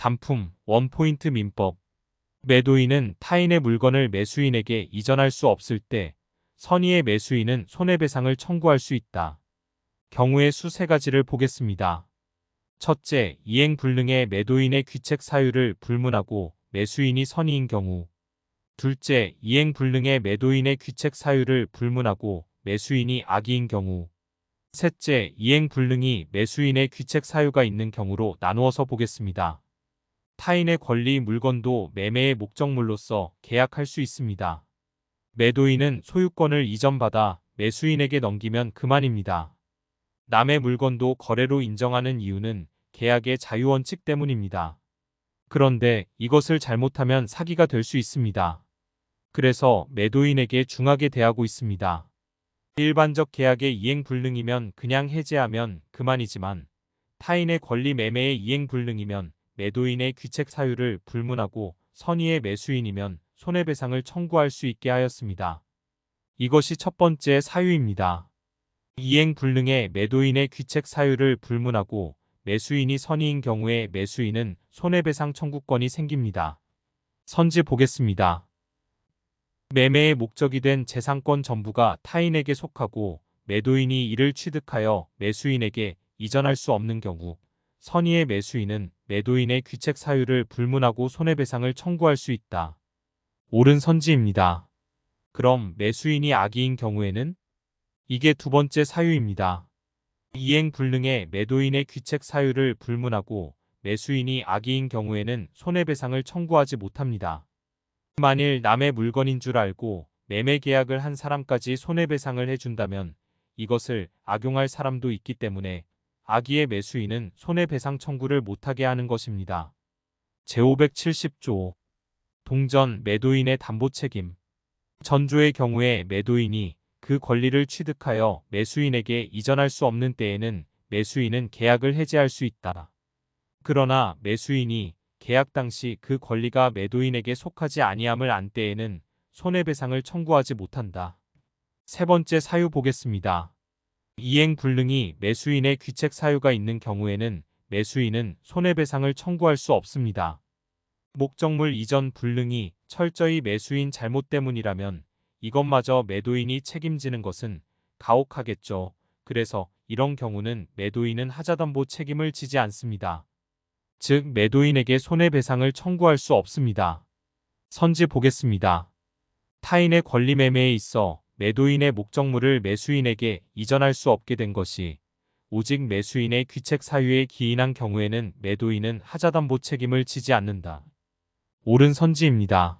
단품, 원포인트 민법. 매도인은 타인의 물건을 매수인에게 이전할 수 없을 때 선의의 매수인은 손해배상을 청구할 수 있다. 경우의 수 세 가지를 보겠습니다. 첫째, 이행 불능의 매도인의 귀책 사유를 불문하고 매수인이 선의인 경우. 둘째, 이행 불능의 매도인의 귀책 사유를 불문하고 매수인이 악의인 경우. 셋째, 이행 불능이 매수인의 귀책 사유가 있는 경우로 나누어서 보겠습니다. 타인의 권리 물건도 매매의 목적물로서 계약할 수 있습니다. 매도인은 소유권을 이전받아 매수인에게 넘기면 그만입니다. 남의 물건도 거래로 인정하는 이유는 계약의 자유원칙 때문입니다. 그런데 이것을 잘못하면 사기가 될 수 있습니다. 그래서 매도인에게 중하게 대하고 있습니다. 일반적 계약의 이행 불능이면 그냥 해제하면 그만이지만 타인의 권리 매매의 이행 불능이면 매도인의 귀책 사유를 불문하고 선의의 매수인이면 손해배상을 청구할 수 있게 하였습니다. 이것이 첫 번째 사유입니다. 이행 불능의 매도인의 귀책 사유를 불문하고 매수인이 선의인 경우에 매수인은 손해배상 청구권이 생깁니다. 선지 보겠습니다. 매매의 목적이 된 재산권 전부가 타인에게 속하고 매도인이 이를 취득하여 매수인에게 이전할 수 없는 경우 선의의 매수인은 매도인의 귀책 사유를 불문하고 손해배상을 청구할 수 있다. 옳은 선지입니다. 그럼 매수인이 악의인 경우에는 이게 두 번째 사유입니다. 이행 불능의 매도인의 귀책 사유를 불문하고 매수인이 악의인 경우에는 손해배상을 청구하지 못합니다. 만일 남의 물건인 줄 알고 매매 계약을 한 사람까지 손해배상을 해준다면 이것을 악용할 사람도 있기 때문에 악의의 매수인은 손해배상 청구를 못하게 하는 것입니다. 제570조 동전 매도인의 담보 책임 전조의 경우에 매도인이 그 권리를 취득하여 매수인에게 이전할 수 없는 때에는 매수인은 계약을 해지할 수 있다. 그러나 매수인이 계약 당시 그 권리가 매도인에게 속하지 아니함을 안 때에는 손해배상을 청구하지 못한다. 세 번째 사유 보겠습니다. 이행 불능이 매수인의 귀책 사유가 있는 경우에는 매수인은 손해배상을 청구할 수 없습니다. 목적물 이전 불능이 철저히 매수인 잘못 때문이라면 이것마저 매도인이 책임지는 것은 가혹하겠죠. 그래서 이런 경우는 매도인은 하자담보 책임을 지지 않습니다. 즉 매도인에게 손해배상을 청구할 수 없습니다. 선지 보겠습니다. 타인의 권리 매매에 있어 매도인의 목적물을 매수인에게 이전할 수 없게 된 것이 오직 매수인의 귀책 사유에 기인한 경우에는 매도인은 하자담보 책임을 지지 않는다. 옳은 선지입니다.